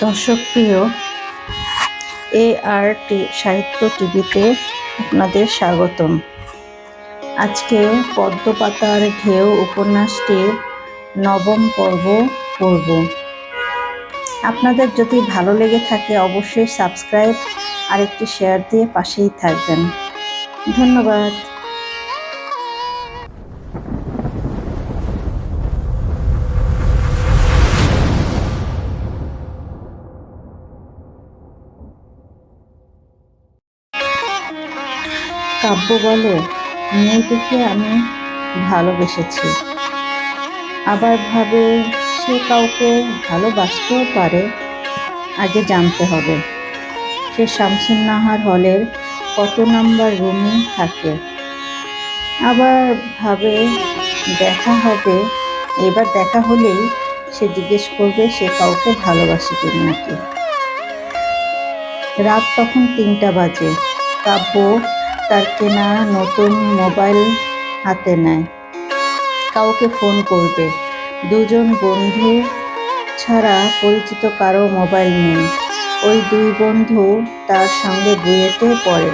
দর্শকপ্রিয় এ আর টি সাহিত্য টিভিতে আপনাদের স্বাগতম। আজকে পদ্মপাতার ঢেউ উপন্যাসটির নবম পর্ব পড়ব। আপনাদের যদি ভালো লেগে থাকে অবশ্যই সাবস্ক্রাইব আর একটি শেয়ার দিয়ে পাশেই থাকবেন। ধন্যবাদ। বলে, মেয়েটিকে আমি ভালোবেসেছি। আবার ভাবে সে কাউকে ভালোবাসতেও পারে, আগে জানতে হবে। সে শামসুন্নাহার হলের কত নাম্বার রুমে থাকে। আবার ভাবে দেখা হবে, এবার দেখা হলেই সে জিজ্ঞেস করবে সে কাউকে ভালোবাসে কি নাকি। রাত তখন তিনটা বাজে। কাব্য তার কেনা নতুন মোবাইল হাতে নেয়। কাউকে ফোন করবে। দুজন বন্ধু ছাড়া পরিচিত কারও মোবাইল নেই। ওই দুই বন্ধু তার সঙ্গে বুয়েটে পড়ে।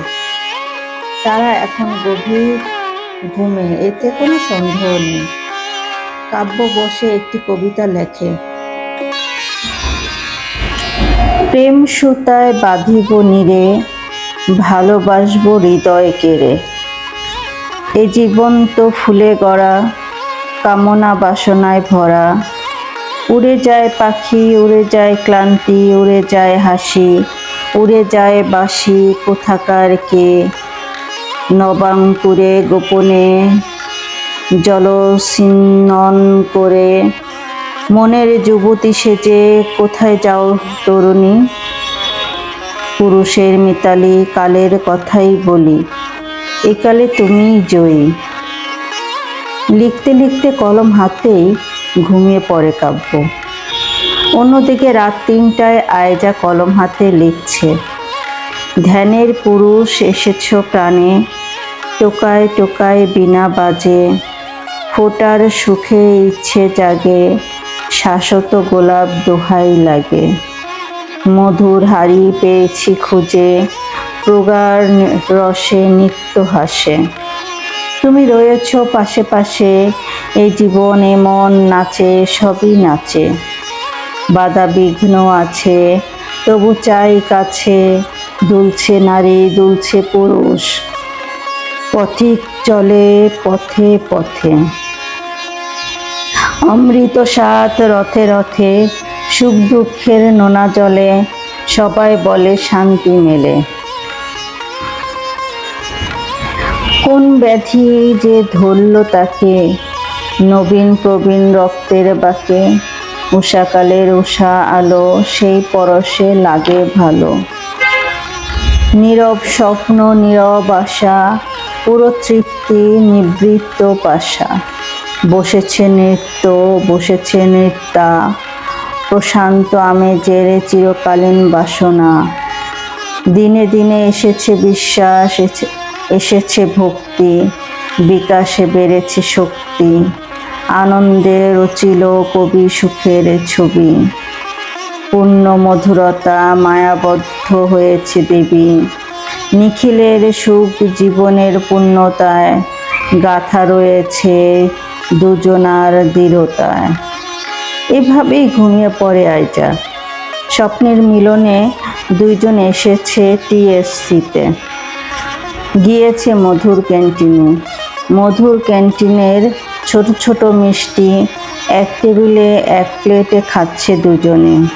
তারা এখন গভীর ঘুমে, এতে কোনো সন্দেহ নেই। কাব্য বসে একটি কবিতা লেখে। প্রেম সুতায় বাঁধিব নিরে ভালোবাসবো হৃদয় কেড়ে এ জীবন তো ফুলে গড়া, কামনা বাসনায় ভরা। উড়ে যায় পাখি, উড়ে যায় ক্লান্তি, উড়ে যায় হাসি, উড়ে যায় বাসি কোথাকার কে? নবাঙ্কুরে গোপনে জলসিঞ্চন করে, মনের যুবতী সেজে কোথায় যাও তরুণী? পুরুষের মিতালি কালের কথাই বলি। একালে তুমিই জয়ী। লিখতে লিখতে কলম হাতেই ঘুমিয়ে পড়ে কাব্য। অন্যদিকে রাত তিনটায় আয়জা কলম হাতে লিখছে, ধ্যানের পুরুষ এসেছ প্রাণে, টোকায় টোকায় বিনা বাজে, ফোটার সুখে ইচ্ছে জাগে, শাশ্বত গোলাপ দোহাই লাগে। মধুর হাড়ি পেয়েছি খুঁজে, প্রগাঢ় রসে নিত্য হাসে। তুমি রয়েছ পাশে পাশে এই জীবন এমন নাচে, সবই নাচে। বাধা বিঘ্ন আছে, তবু চাই কাছে, দুলছে নারী, দুলছে পুরুষ। পথিক চলে পথে পথে। অমৃত সাত রথে রথে সুখ দুঃখের নোনা জলে সবাই বলে শান্তি মেলে। কোন ব্যাধি যে ধরল তাকে, নবীন প্রবীণ রক্তের বাকে উষাকালের উষা আলো সেই পরশে লাগে ভালো। নীরব স্বপ্ন, নীরব আশা পুরো তৃপ্তি নিবৃত্ত পাশা। বসেছে নৃত্য, বসেছে নৃত্যা প্রশান্ত আমেজের চিরকালীন বাসনা। দিনে দিনে এসেছে বিশ্বাস এসে- এসেছে ভক্তি, বিকাশে বেড়েছে শক্তি। আনন্দে রচিল কবি সুখের ছবি। পূর্ণ মধুরতা মায়াবদ্ধ হয়েছে দেবী। নিখিলের সুখ জীবনের পূর্ণতায়, গাথা রয়েছে দুজনার দৃঢ়তায়। এভাবেই ঘুমিয়ে পড়ে আইজা। স্বপ্নের মিলনে দুইজন এসেছে টিএসসিতে। গিয়েছে মধুর ক্যান্টিনে। মধুর ক্যান্টিনের ছোট ছোট মিষ্টি এক টেবিলে, এক প্লেটে খাচ্ছে দুজনে।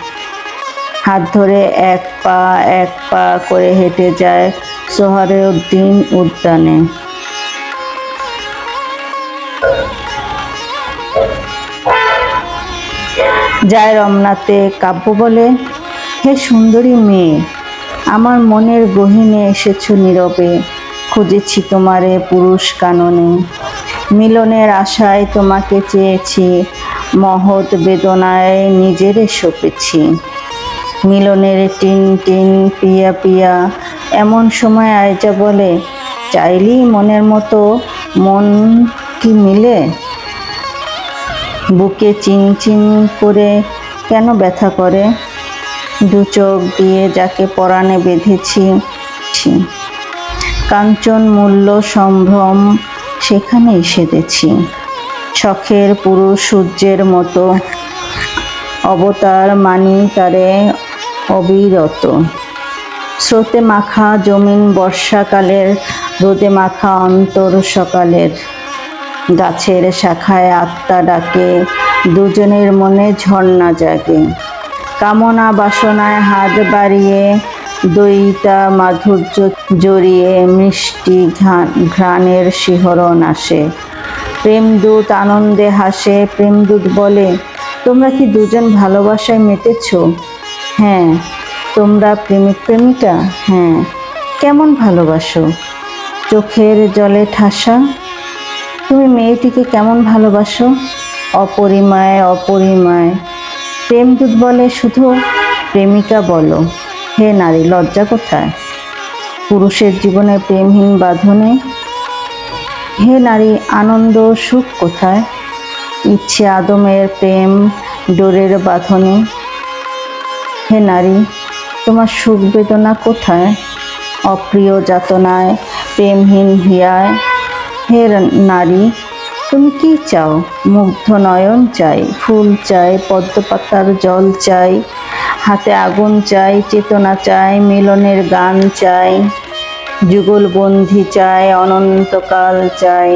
হাত ধরে এক পা এক পা করে হেঁটে যায় সোহারে উদ্দিন উদ্যানে। যায় রমনাতে কাব্য বলে, হে সুন্দরী মেয়ে, আমার মনের গহিনে এসেছ নীরবে, খুঁজেছি তোমারে পুরুষ কাননে। মিলনের আশায় তোমাকে চেয়েছি, মহৎ বেদনায় নিজেরে সপেছি। মিলনের টিন টিন পিয়া পিয়া, এমন সময় আয়জা বলে, চাইলেই মনের মতো মন কি মিলে? বুকে চিনচিন করে কেন ব্যথা করে? দু চোখ দিয়ে যাকে পরাণে বেঁধেছি। কাঞ্চন মূল্য সম্ভ্রম সেখানেই সেধেছি শখের পুরুষ সূর্যের মতো। অবতার মানি তারে অবিরত। স্রোতে মাখা জমিন বর্ষাকালের, রোদে মাখা অন্তর সকালের। গাছের শাখায় আত্মা ডাকে, দুজনের মনে ঝর্ণা জাগে। কামনা বাসনায় হাত বাড়িয়ে দইটা মাধুর্য জড়িয়ে মিষ্টি ঘ্রাণ- ঘ্রাণের শিহরণ আসে। প্রেমদূত আনন্দে হাসে, প্রেমদূত বলে, তোমরা কি দুজন ভালোবাসায় মেতেছ? হ্যাঁ তোমরা প্রেমিক প্রেমিকা? হ্যাঁ কেমন ভালোবাসো? চোখের জলে ঠাসা তুমি মেয়েটিকে কেমন ভালোবাসো? অপরিমায় অপরিমায়। প্রেমদূত বলে, শুধু প্রেমিকা বলো। হে নারী, লজ্জা কোথায়? পুরুষের জীবনে প্রেমহীন বাঁধনে। হে নারী, আনন্দ, সুখ কোথায়? ইচ্ছে, আদমের প্রেম, ডোরের বাঁধনে। হে নারী, তোমার সুখ বেদনা কোথায়? অপ্রিয় যাতনায়, প্রেমহীন হিয়ায়। হে নারী, তুমি কি চাও? মুগ্ধ নয়ন চাই, ফুল চাই, পদ্মপাতার জল চাই, হাতে আগুন চাই, চেতনা চাই, মিলনের গান চাই যুগলবন্ধি চাই, অনন্তকাল চাই।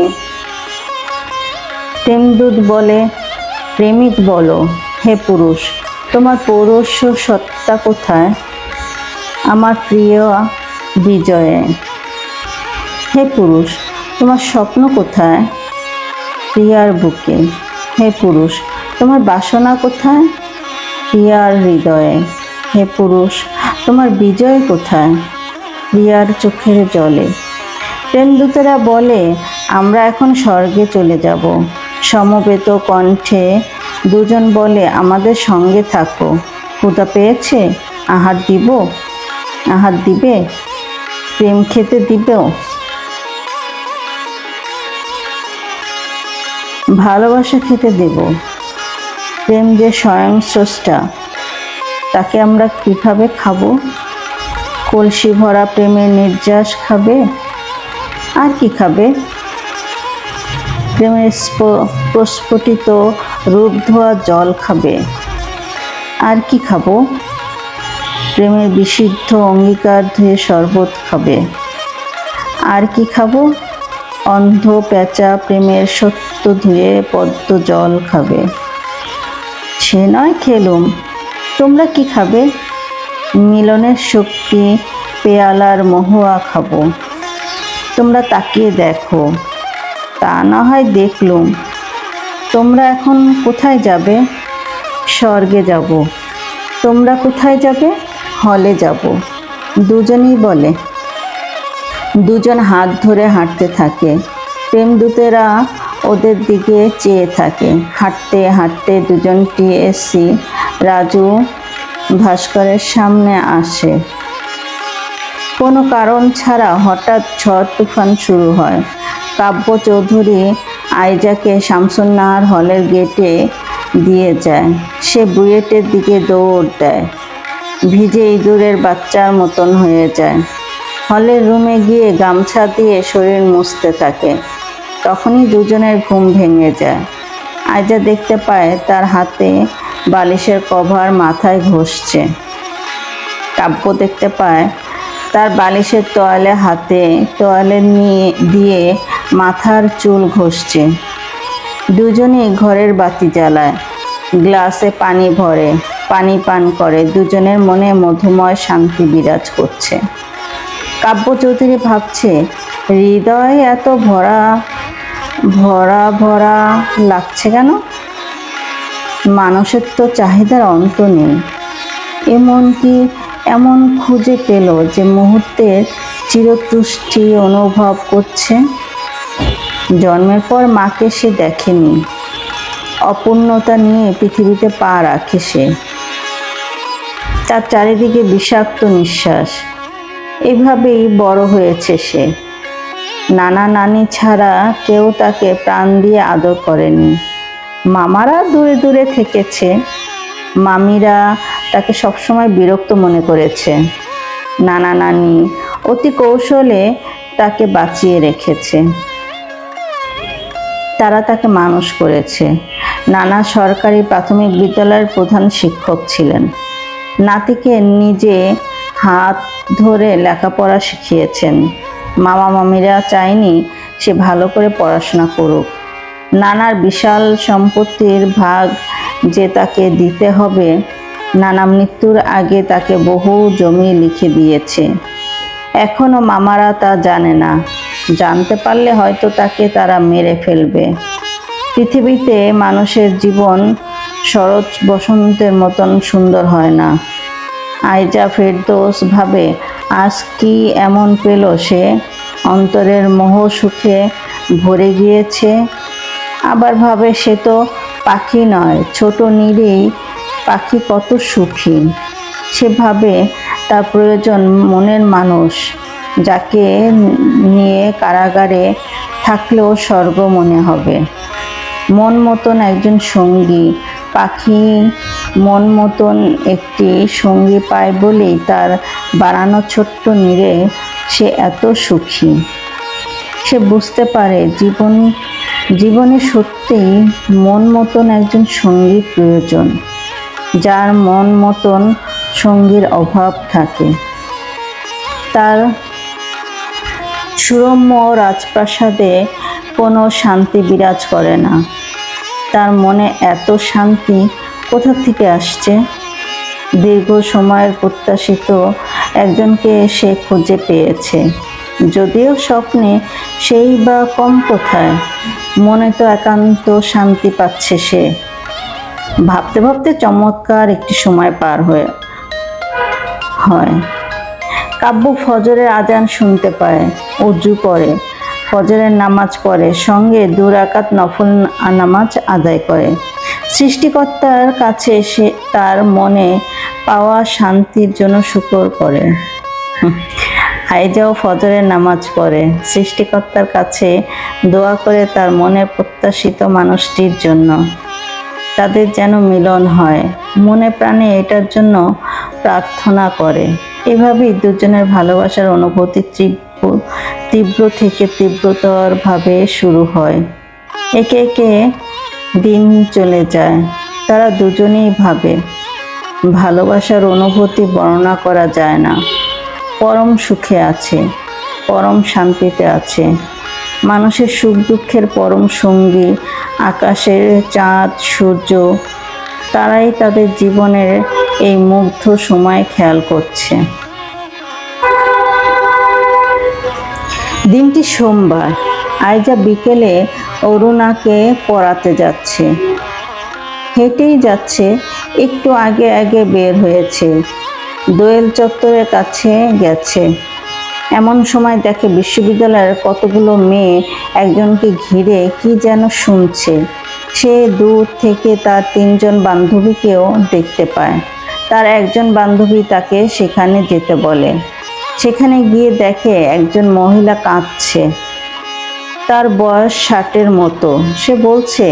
প্রেমদূত বলে প্রেমিক বলো, হে পুরুষ, তোমার পৌরস্য সত্তা কোথায়? আমার প্রিয় বিজয়ে। হে পুরুষ তোমার স্বপ্ন কোথায়? প্রিয়ার বুকে। হে পুরুষ, তোমার বাসনা কোথায়? প্রিয়ার হৃদয়ে। হে পুরুষ, তোমার বিজয় কোথায়? প্রিয়ার চোখের জলে। প্রেমদূতেরা বলে, আমরা এখন স্বর্গে চলে যাব। সমবেত কণ্ঠে দুজন বলে, আমাদের সঙ্গে থাকো। ক্ষুদা পেয়েছে? আহার দিব? আহার দিবে? প্রেম খেতে দিবেও? ভালোবাসা খেতে দেব। প্রেম যে স্বয়ং স্রষ্টা, তাকে আমরা কীভাবে খাব? কলসি ভরা প্রেমের নির্যাস খাবে? আর কি খাবে? প্রেমের প্রস্ফুটিত রূপ ধোয়া জল খাবে। আর কি খাব? প্রেমের বিশুদ্ধ অঙ্গীকার ধুয়ে শরবত খাবে। আর কি খাব? অন্ধ পেঁচা প্রেমের সত্য ধুয়ে পদ্ম জল খাবে। সে নয় খেলুম, তোমরা কি খাবে? মিলনের শক্তি, পেয়ালার মহুয়া খাব। তোমরা তাকিয়ে দেখো, তা না হয় দেখলুম। তোমরা এখন কোথায় যাবে? স্বর্গে যাব। তোমরা কোথায় যাবে? হলে যাব। দুজনেই বলে, দুজন হাত ধরে হাঁটতে থাকে। প্রেমদূতেরা ওদের দিকে চেয়ে থাকে। হাঁটতে হাঁটতে দুজন টিএসসি রাজু ভাস্করের সামনে আসে। কোনো কারণ ছাড়া হঠাৎ ঝড় তুফান শুরু হয়। কাব্য চৌধুরী আইজাকে শামসুন্নাহার হলের গেটে দিয়ে যায়। সে বুয়েটের দিকে দৌড় দেয়। ভিজে ইঁদুরের বাচ্চার মতন হয়ে যায়। হলের রুমে গিয়ে গামছা দিয়ে শরীর মুছতে থাকে। তখনই দুজনের ঘুম ভেঙে যায়। আয়জা দেখতে পায় তার হাতে বালিশের কভার মাথায় ঘষছে। কাব্য দেখতে পায় তার বালিশের তোয়ালে হাতে তোয়ালে নিয়ে, দিয়ে মাথার চুল ঘষছে। দুজনেই ঘরের বাতি জ্বালায়। গ্লাসে পানি ভরে, পানি পান করে, দুজনের মনে মধুময় শান্তি বিরাজ করছে। কাব্য চৌধুরী ভাবছে, হৃদয় এত ভরা ভরা ভরা লাগছে কেন? মানুষের তো চাহিদার অন্ত নেই। এমন কি এমন খুঁজে পেল যে মুহূর্তের চিরতুষ্টি অনুভব করছে। জন্মের পর মাকে সে দেখেনি। অপূর্ণতা নিয়ে পৃথিবীতে পা রাখে সে। তার চারিদিকে বিষাক্ত নিঃশ্বাস। এভাবেই বড় হয়েছে সে। নানা নানি ছাড়া কেউ তাকে প্রাণ দিয়ে আদর করেনি। মামারা দূরে দূরে থেকেছে। মামিরা তাকে সবসময় বিরক্ত মনে করেছে। নানা নানি অতি কৌশলে তাকে বাঁচিয়ে রেখেছে। তারা তাকে মানুষ করেছে। নানা সরকারি প্রাথমিক বিদ্যালয়ের প্রধান শিক্ষক ছিলেন। নাতিকে নিজে হাত ধরে লেখাপড়া শিখিয়েছেন। মামা মামিরা চায়নি সে ভালো করে পড়াশোনা করুক। নানার বিশাল সম্পত্তির ভাগ যে তাকে দিতে হবে, নানা মৃত্যুর আগে তাকে বহু জমি লিখে দিয়েছে। এখনও মামারা তা জানে না। জানতে পারলে হয়তো তাকে তারা মেরে ফেলবে। পৃথিবীতে মানুষের জীবন শরৎ বসন্তের মতন সুন্দর হয় না। আইজা ফেরদোস ভাবে আজ কি এমন পেল সে? অন্তরের মোহ সুখে ভরে গিয়েছে। আবার ভাবে সে তো পাখি নয়, ছোট নিরেই পাখি কত সুখী। সে ভাবে তার প্রয়োজন মনের মানুষ, যাকে নিয়ে কারাগারে থাকলেও স্বর্গ মনে হবে। মন মতন একজন সঙ্গী, পাখি মন মতন একটি সঙ্গী পায় বলেই তার বাড়ানো ছোট্ট নিরে সে এত সুখী। সে বুঝতে পারে জীবন, জীবনে সত্যিই মন মতন একজন সঙ্গী প্রয়োজন, যার মন মতন সঙ্গীর অভাব থাকে। তার সুরম্য রাজপ্রাসাদে কোনো শান্তি বিরাজ করে না। তার মনে এত শান্তি কোথা থেকে আসছে? দীর্ঘ সময়ের প্রত্যাশিত একজনকে সে খুঁজে পেয়েছে। যদিও স্বপ্নে সেই বা কম কোথায়, মনে তো একান্ত শান্তি পাচ্ছে সে। ভাবতে ভাবতে চমৎকার একটি সময় পার হয়ে, হয়। কাব্য ফজরের আজান শুনতে পায় উজু করে। ফজরের নামাজ পড়ে, সঙ্গে দুরাকাত নফল নামাজ আদায় করে। সৃষ্টিকর্তার কাছে সে তার মনে পাওয়া শান্তির জন্য শুকর করে। আইজাও ফজরের নামাজ পড়ে। সৃষ্টিকর্তার কাছে দোয়া করে তার মনের প্রত্যাশিত মানুষটির জন্য। তাদের যেন মিলন হয়। মনে প্রাণে এটার জন্য প্রার্থনা করে। এভাবেই দুজনের ভালোবাসার অনুভূতি তীব্র তীব্র থেকে তীব্রতরভাবে শুরু হয়। একে একে দিন চলে যায়, তারা দুজনেই ভাবে, ভালোবাসার অনুভূতি বর্ণনা করা যায় না। পরম সুখে আছে, পরম শান্তিতে আছে। মানুষের সুখ দুঃখের পরম সঙ্গী, আকাশের চাঁদ, সূর্য, তারাই তাদের জীবনের এই মুগ্ধ সময় খেয়াল করছে। দিনটি সোমবার আইজা বিকেলে অরুণাকে পড়াতে যাচ্ছে। হেঁটেই যাচ্ছে, একটু আগে আগে বের হয়েছে। দোয়েল চত্বরের কাছে গেছে। এমন সময় দেখে বিশ্ববিদ্যালয়ের কতগুলো মেয়ে একজনকে ঘিরে কি যেন শুনছে। সে দূর থেকে তার তিনজন বান্ধবীকেও দেখতে পায়। তার একজন বান্ধবী তাকে সেখানে যেতে বলে। সেখানে গিয়ে দেখে একজন মহিলা কাঁদছে। তার বয়স ষাটের মতো। সে বলছে,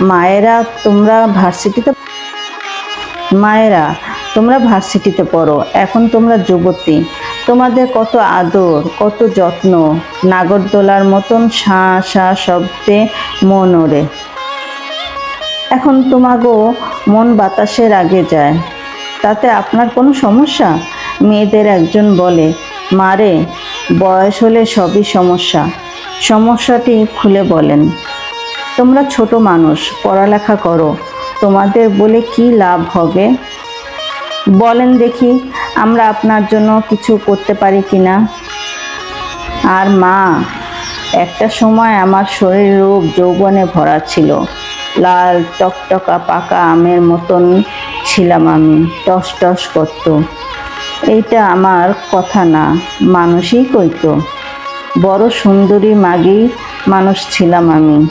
মায়েরা, তোমরা ভার্সিটিতে মায়েরা, তোমরা ভার্সিটিতে পড়ো, এখন তোমরা যুবতী। তোমাদের কত আদর, কত যত্ন, নাগরদোলার মতন শা শা শব্দে মন ওড়ে। এখন তোমাগো মন বাতাসের আগে যায়। তাতে আপনার কোনো সমস্যা? মেয়েদের একজন বলে মারে বয়স হলে সবই সমস্যা। সমস্যাটি খুলে বলেন, তোমরা ছোট মানুষ, পড়ালেখা করো, তোমাদের বলে কি লাভ হবে? বলেন দেখি, আমরা আপনার জন্য কিছু করতে পারি কি না? আর মা, একটা সময় আমার শরীর রূপ যৌবনে ভরা ছিল। লাল, টকটকা, পাকা আমের মতন ছিলাম আমি টস টস করত। এইটা আমার কথা না, মানুষই কইতো। বড় সুন্দরী মাগি মানুষ ছিলাম আমি।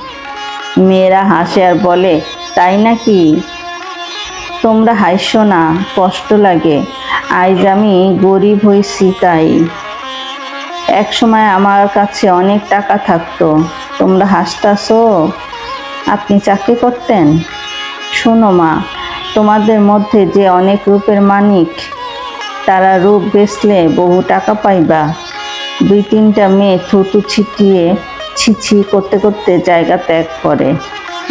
মেয়েরা হাসে আর বলে, তাই নাকি? তোমরা হাসছো না, কষ্ট লাগে। আজ আমি গরিব হয়েছি তাই। এক সময় আমার কাছে অনেক টাকা থাকতো। তোমরা হাসতাছো? আপনি চাকরি করতেন? শোনো মা, তোমাদের মধ্যে যে অনেক রূপের মানিক, তারা রূপ বেচলে বহু টাকা পাইবা। দুই তিনটা মেয়ে থুতু ছিটিয়ে ছিছি করতে করতে জায়গা ত্যাগ করে।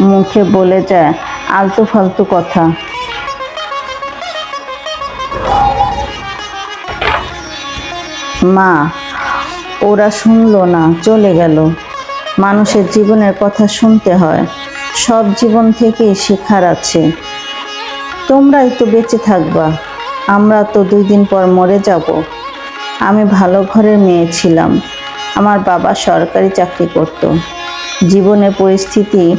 মুখে বলে যায়, আলতু ফালতু কথা। মা, ওরা শুনলো না, চলে গেল। মানুষের জীবনের কথা শুনতে হয়। সব জীবন থেকেই শেখার আছে। তোমরাই তো বেঁচে থাকবা। আমরা তো দুই দিন পর মরে যাব। আমি ভালো ঘরের মেয়ে ছিলাম। আমার বাবা সরকারি চাকরি করত। জীবনের পরিস্থিতি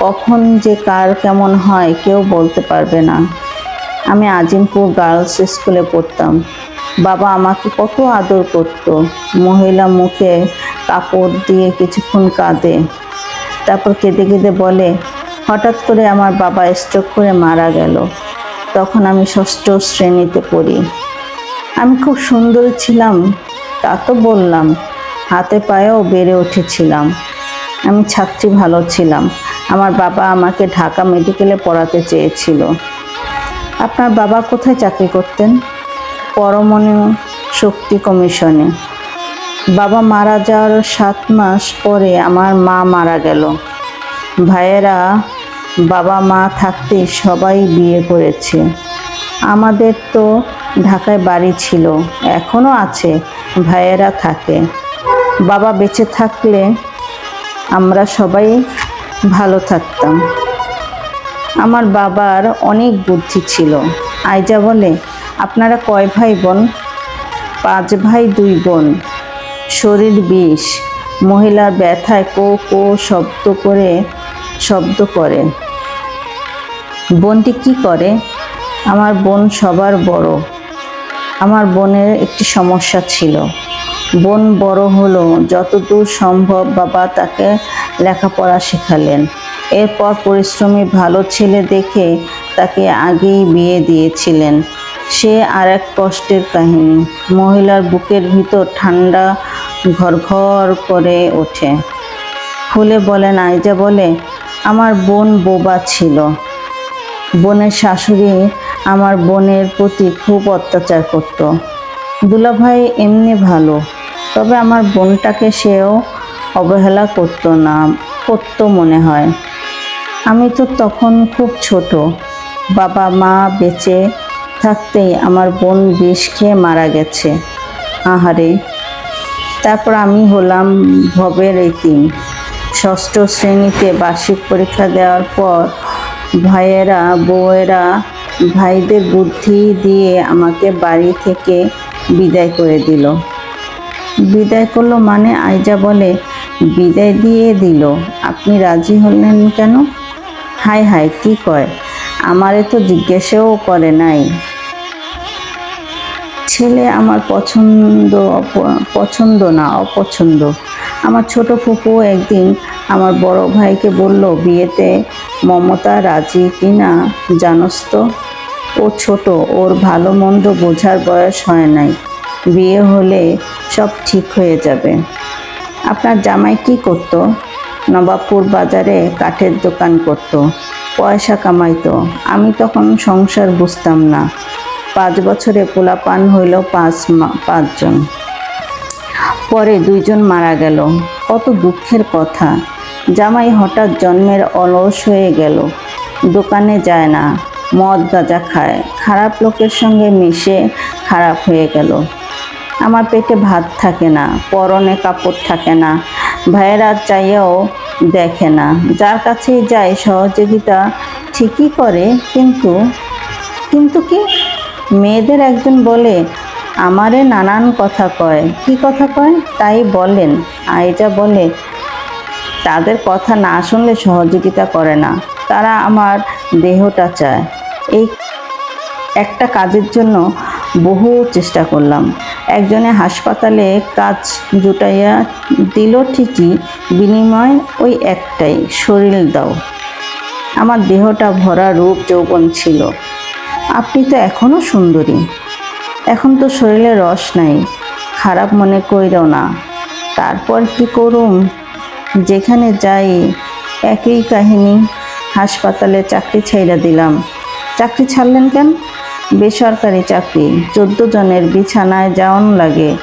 কখন যে কার কেমন হয় কেউ বলতে পারবে না। আমি আজিমপুর গার্লস স্কুলে পড়তাম। বাবা আমাকে কত আদর করত। মহিলা মুখে কাপড় দিয়ে কিছুক্ষণ কাঁদে। তারপর কেঁদে কেঁদে বলে, হঠাৎ করে আমার বাবা স্ট্রোক করে মারা গেল। তখন আমি ষষ্ঠ শ্রেণীতে পড়ি। আমি খুব সুন্দর ছিলাম, তা তো বললাম। হাতে পায়েও বেড়ে উঠেছিলাম। আমি ছাত্রী ভালো ছিলাম। আমার বাবা আমাকে ঢাকা মেডিকেলে পড়াতে চেয়েছিল। আপনার বাবা কোথায় চাকরি করতেন? পরমাণু শক্তি কমিশনে। বাবা মারা যাওয়ার সাত মাস পরে আমার মা মারা গেল। ভাইয়েরা, বাবা মা থাকতে সবাই বিয়ে করেছে। আমাদের তো ঢাকায় বাড়ি ছিল এখনও আছে, ভাইয়েরা থাকে। বাবা বেঁচে থাকলে আমরা সবাই ভালো থাকতাম। আমার বাবার অনেক বুদ্ধি ছিল। আইজা বলে, আপনারা কয় ভাই বোন? পাঁচ ভাই, দুই বোন। শরীর বিষ। মহিলার ব্যথায় কো কো শব্দ করে শব্দ করে। বোনটি কি করে? আমার বোন সবার বড়। আমার বোনের একটি সমস্যা ছিল। বোন বড় হলো, যতদূর সম্ভব বাবা তাকে লেখাপড়া শেখালেন। এরপর পরিশ্রমী ভালো ছেলে দেখে তাকে আগেই বিয়ে দিয়েছিলেন। সে আর এক কষ্টের কাহিনী। মহিলার বুকের ভিতর ঠান্ডা ঘর ঘর করে ওঠে। খুলে বলেন আইজা বলে, আমার বোন বোবা ছিল। বোনের শাশুড়ি আমার বোনের প্রতি খুব অত্যাচার করত। দুলাভাই এমনি ভালো, তবে আমার বোনটাকে সেও অবহেলা করতো না, করতো মনে হয়। আমি তো তখন খুব ছোট, বাবা, মা বেঁচে থাকতেই আমার বোন বিষ খেয়ে মারা গেছে। আহারে, তারপর আমি হলাম ভবের এতিম ষষ্ঠ শ্রেণীতে বার্ষিক পরীক্ষা দেওয়ার পর ভাইয়েরা, বউয়েরা ভাইদের বুদ্ধি দিয়ে আমাকে বাড়ি থেকে বিদায় করে দিল। বিদায় করল মানে আইজা বলে, বিদায় দিয়ে দিল। আপনি রাজি হলেন কেন? হাই হাই, কি কয়? আমারে তো জিজ্ঞাসাও করে নাই। ছেলে আমার পছন্দ পছন্দ না, অপছন্দ। আমার ছোট ফুপু একদিন আমার বড় ভাইকে বলল, বিয়েতে মমতা রাজি কি না জানোস তো? ও ছোট, ওর ভালো মন্দ বোঝার বয়স হয় নাই। বিয়ে হলে সব ঠিক হয়ে যাবে। আপনার জামাই কি করতো? নবাবপুর বাজারে কাঠের দোকান করত, পয়সা কামাইতো। আমি তখন সংসার বুঝতাম না। পাঁচ বছরে পোলাপান হইল পাঁচ পাঁচজন। পরে দুইজন মারা গেল। কত দুঃখের কথা। জামাই হঠাৎ জন্মের অলস হয়ে গেল। দোকানে যায় না। মদ গাঁজা খায়। খারাপ লোকের সঙ্গে মিশে খারাপ হয়ে গেল। আমার পেটে ভাত থাকে না, পরনে কাপড় থাকে না, ভাইয়েরা চাইয়াও দেখে না। যার কাছেই যায় সহযোগিতা ঠিকই করে, কিন্তু কিন্তু কি? মেয়েদের একজন বলে, আমারে নানান কথা কয়। কি কথা কয়? তাই বলেন। আইজা বলে, তাদের কথা না শুনলে সহযোগিতা করে না। তারা আমার দেহটা চায়। এই একটা কাজের জন্য বহু চেষ্টা করলাম। একজনে হাসপাতালে কাজ জুটাইয়া দিল ঠিকই, বিনিময় ওই একটাই, শরীর দাও। আমার দেহটা ভরা রূপ যৌবন ছিল। আপনি তো এখনও সুন্দরী। এখন তো শরীরে রস নাই। খারাপ মনে কইরও না। তারপর কি করুম? যেখানে যাই, একই কাহিনী। হাসপাতালে চাকরি ছাইরা দিলাম। চাকরি ছাড়লেন কেন? বেসরকারি চাকরি, চোদ্দ জনের বিছানায় যাওয়ান লাগে,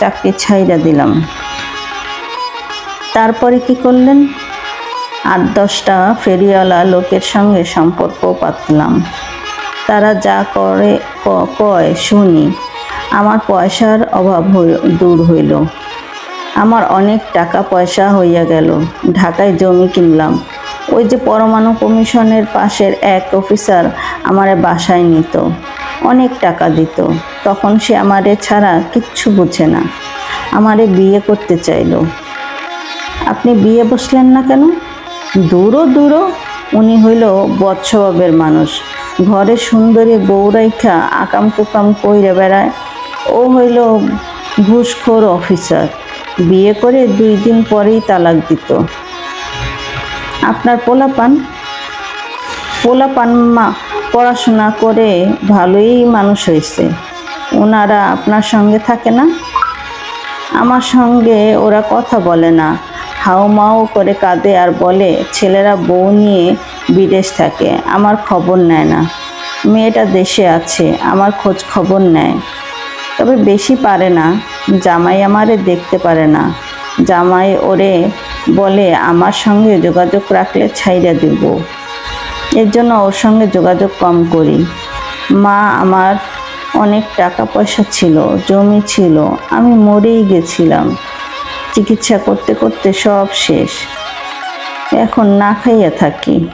চাকরি ছাইরা দিলাম। তারপরে কি করলেন? আট দশটা ফেরিওয়ালা লোকের সঙ্গে সম্পর্ক পাতলাম। তারা যা করে কয়, শুনি। আমার পয়সার অভাব দূর হইল। আমার অনেক টাকা পয়সা হইয়া গেল। ঢাকায় জমি কিনলাম। ওই যে পরমাণু কমিশনের পাশের এক অফিসার আমারে বাসায় নিত, অনেক টাকা দিত। তখন সে আমারে ছাড়া কিচ্ছু বুঝে না। আমারে বিয়ে করতে চাইলো। আপনি বিয়ে বসলেন না কেন? দূরও দূরও উনি হইল বৎসবের মানুষ। ঘরে সুন্দরী বৌরাইখা আকাম কুকাম কইরে বেড়ায়। ও হইল ঘুষখোর অফিসার। বিয়ে করে দুই দিন পরেই তালাক দিত। আপনার পোলাপান? পোলাপান মা পড়াশোনা করে ভালোই মানুষ হয়েছে। ওনারা আপনার সঙ্গে থাকে না? আমার সঙ্গে ওরা কথা বলে না। হাউমাউ করে কাঁদে আর বলে, ছেলেরা বউ নিয়ে বিদেশ থাকে, আমার খবর নেয় না। মেয়েটা দেশে আছে, আমার খোঁজ খবর নেয়। তবে বেশি পারে না, জামাই আমারে দেখতে পারে না। জামাই ওরে বলে, আমার সঙ্গে যোগাযোগ রাখলে ছাইরা দেব। এর জন্য ওর সঙ্গে যোগাযোগ কম করি। মা আমার অনেক টাকা পয়সা ছিল, জমি ছিল, আমি মরেই গেছিলাম। চিকিৎসা করতে করতে সব শেষ। এখন না খাইয়া থাকি।